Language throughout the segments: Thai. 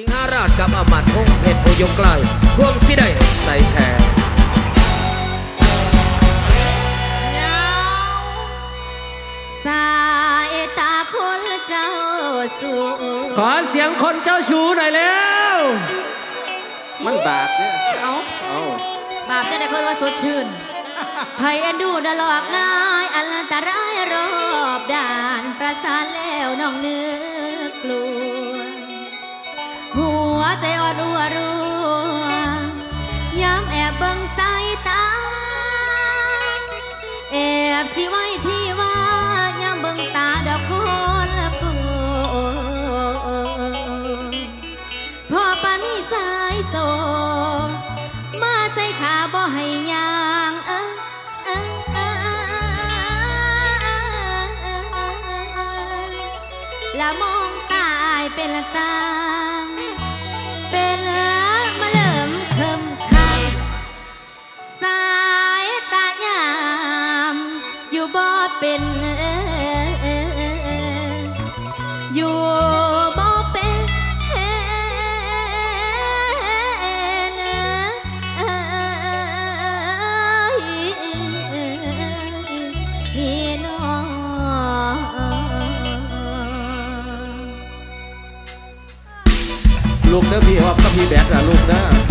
สิงหาราชกับอมัดคงเพชรโอยงไกลพวงสิได้ใส่แทนสายตาคนเจ้าสู่ขอเสียงคนเจ้าชูหน่อยแล้ว มันบาปเนี่ยเอาเอาบาปจะได้เพิ่นว่าสดชื่นไพ่เอ็นดูนะหลอกง่ายอันตรายรอบด่านประสานแล้วน้องเนื้อกลัว วใจอ่อนอัวรัวยามแอบเบิ่งสายตา แอบสิไว้ที่ว่ายามเบิ่งตาดอกคนละปูพอปานนี้สายโซ มาใส่ขาบ่ให้ยางเออเออเออละมองตายเป็นละตา เป็นอยู่บ่เป็นนี่น้องลูกเด้อพี่ออกกัพี่แบกนะลูกเด้อ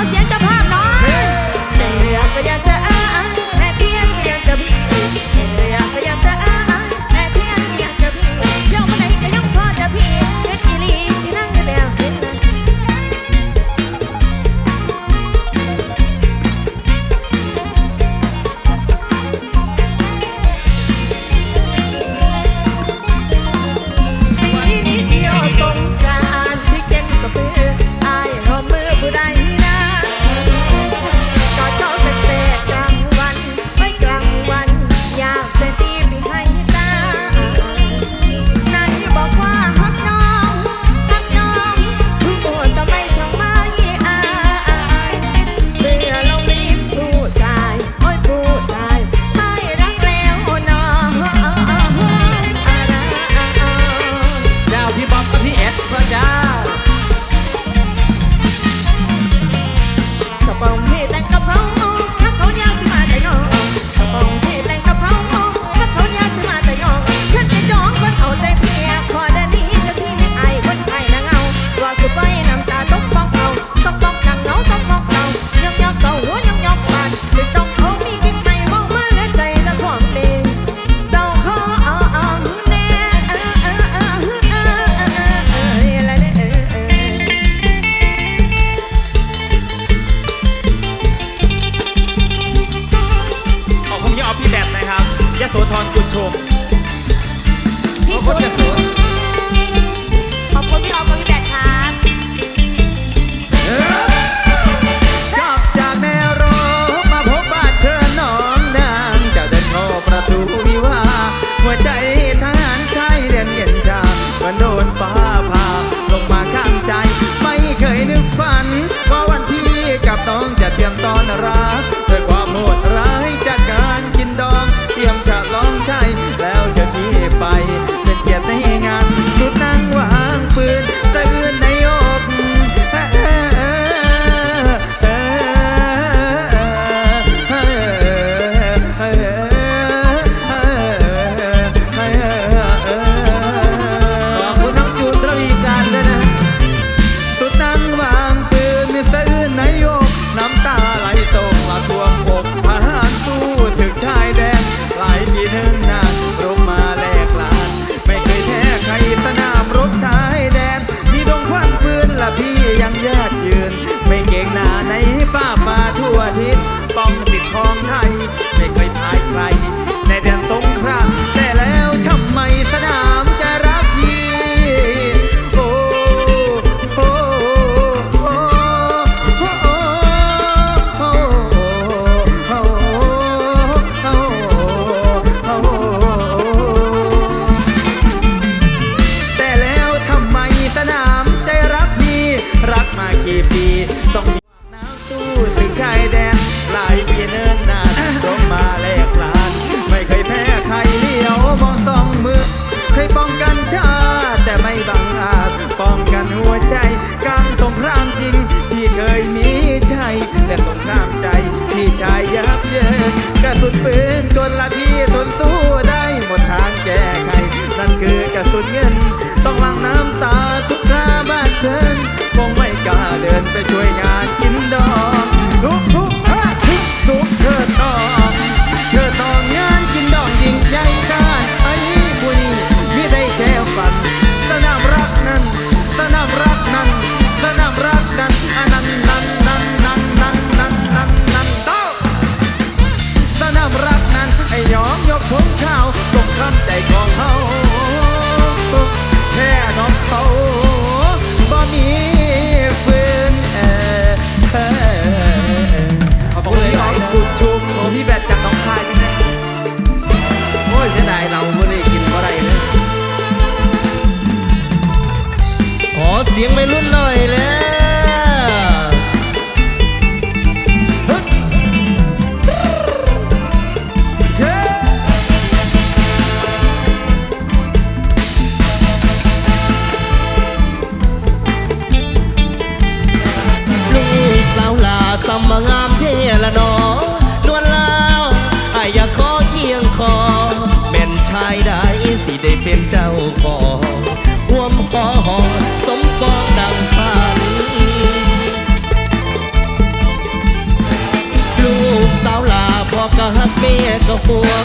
Haciendo โสธรกุลชมพี่สุดขอบคุณพี่ออฟกับพี่แบทครับ ก็พวก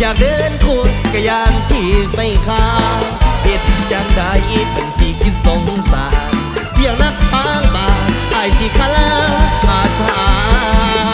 อยากเดินควดกระยานที่ใส่ขาเห็ดจังได้เป็นสีคิดสงสารเพียงนักปางบาไอชิคาลาอาสา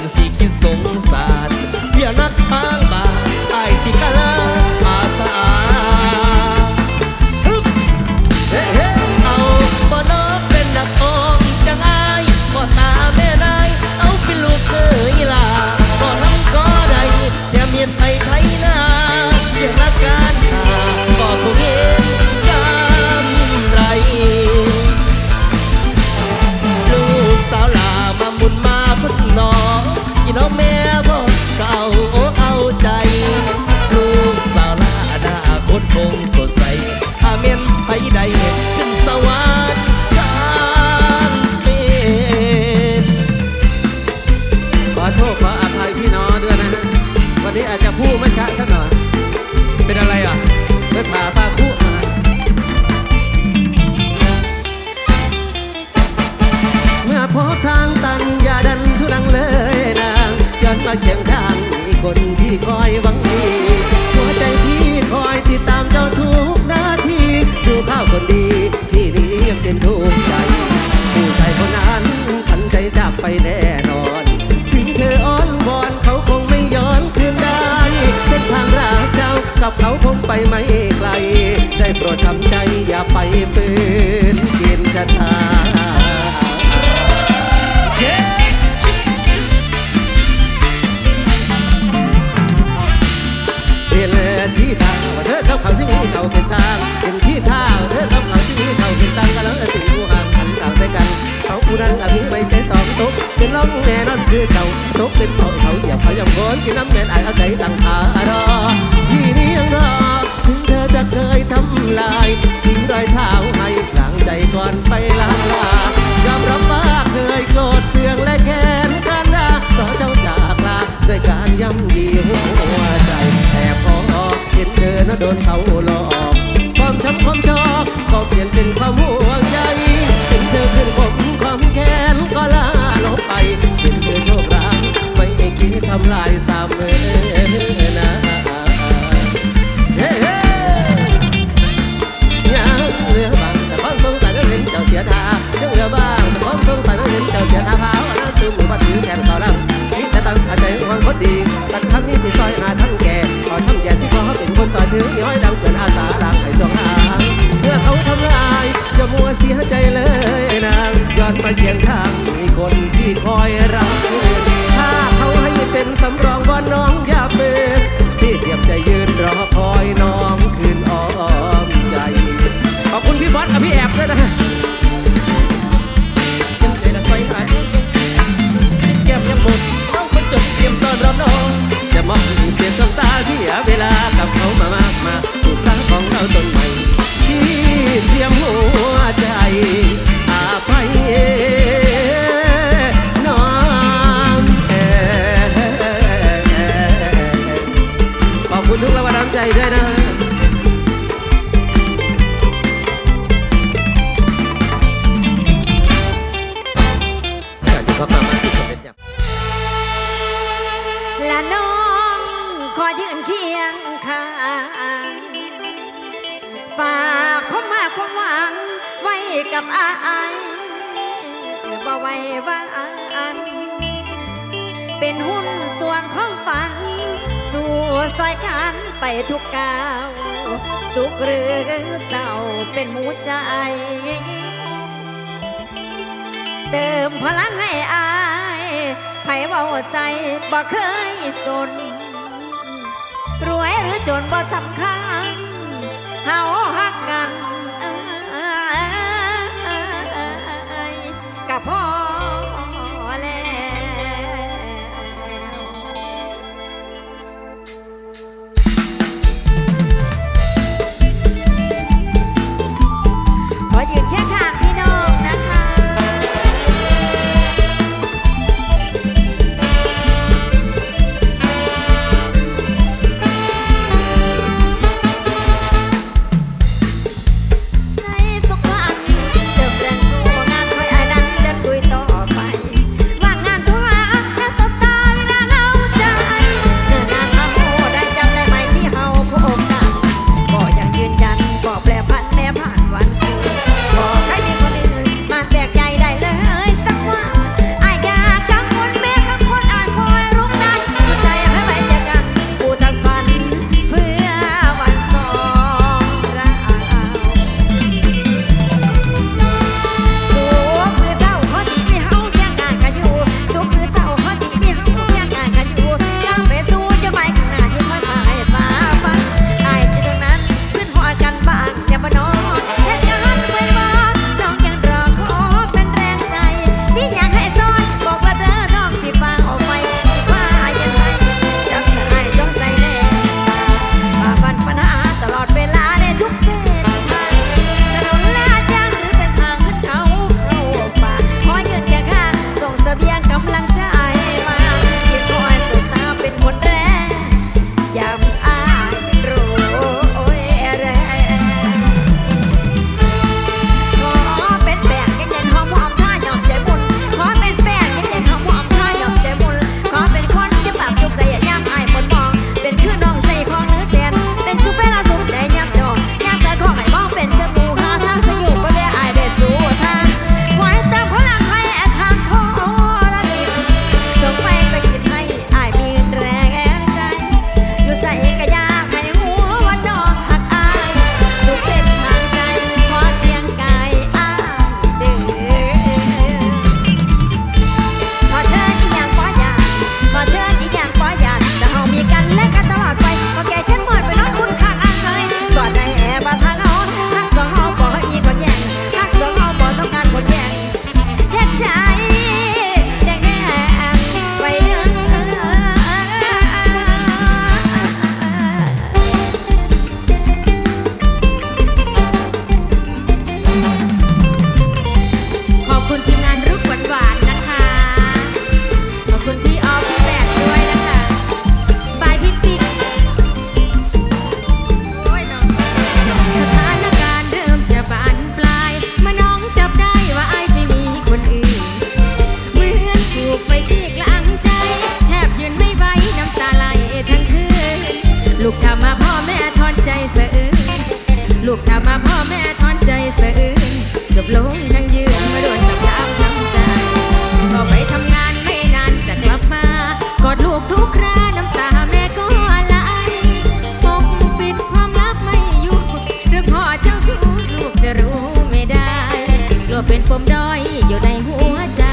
นสิคิดสงสารเพียนักทาง Boom ไม่ไกล ได้โปรดทำใจอย่าไปฝืนกินชะตาเห็นที่ตาว่าเธอเข้าเขาที่มีเขาเป็นทางเห็นที่ท่าว่าเธอเข้าเขาที่มีเขาเป็นทางก็แล้วแต่ติดหูห่างหันสาวใส่กัน เขาผู้นั้นอภิไปใจสองตุ๊กเป็นล่องแน่นอนคือเขาตุ๊กเป็นเขาเขาเหยียบเขายำโคนกินน้ำแม่นอายเอาใจสั่งหารอำลายทิ้งรอยเท้าให้กลางใจก่อนไปลางลายอมรับว่าเคยโกรธเตืองและแค้นกันนะเพราะเจ้าจากลาด้วยการย่ำยีหัวใจแต่พอเห็นเดินโดนเขาหลอกความช้ำความชอกก็เปลี่ยนเป็นความห่วงใยเห็นเธอขึ้นผมความแค้นก็ลาลงไปเห็นเธอโชคร้ายไม่กินทำลายสามเมื่อ ถือย้อยดังเกินอาสาล้างให้สองหางเมื่อเขาทำลายอย่ามัวเสียใจเลยนางย้อนไปเพียงทางมีคนที่คอยรักถ้าเขาให้เป็นสำรองว่าน้องอย่าเปิด คียงข้างฝากเข้ามาความหวังไว้กับอายบ่ไว้ว่าอัน เป็นหุ้นส่วนของฝัน สู่ซอยกันไปทุกก้าวสุขหรือเศร้าเป็นหมูใจ เติมพลังให้อายไผเบาใส่บ่เคยสน รวยหรือจนบ่สำคัญ พ่อแม่ถอนใจเสื่อเกือบลงทั้งยืนมาโดนตับน้ำน้ำใจพอไปทำงานไม่นานจะกลับมากอดลูกทุกคราน้ำตาแม่ก็ไหลปกปิดความลับไม่อยู่เรื่องพ่อเจ้าชู้ลูกจะรู้ไม่ได้กลัวเป็นปมด้อยอยู่ในหัวใจ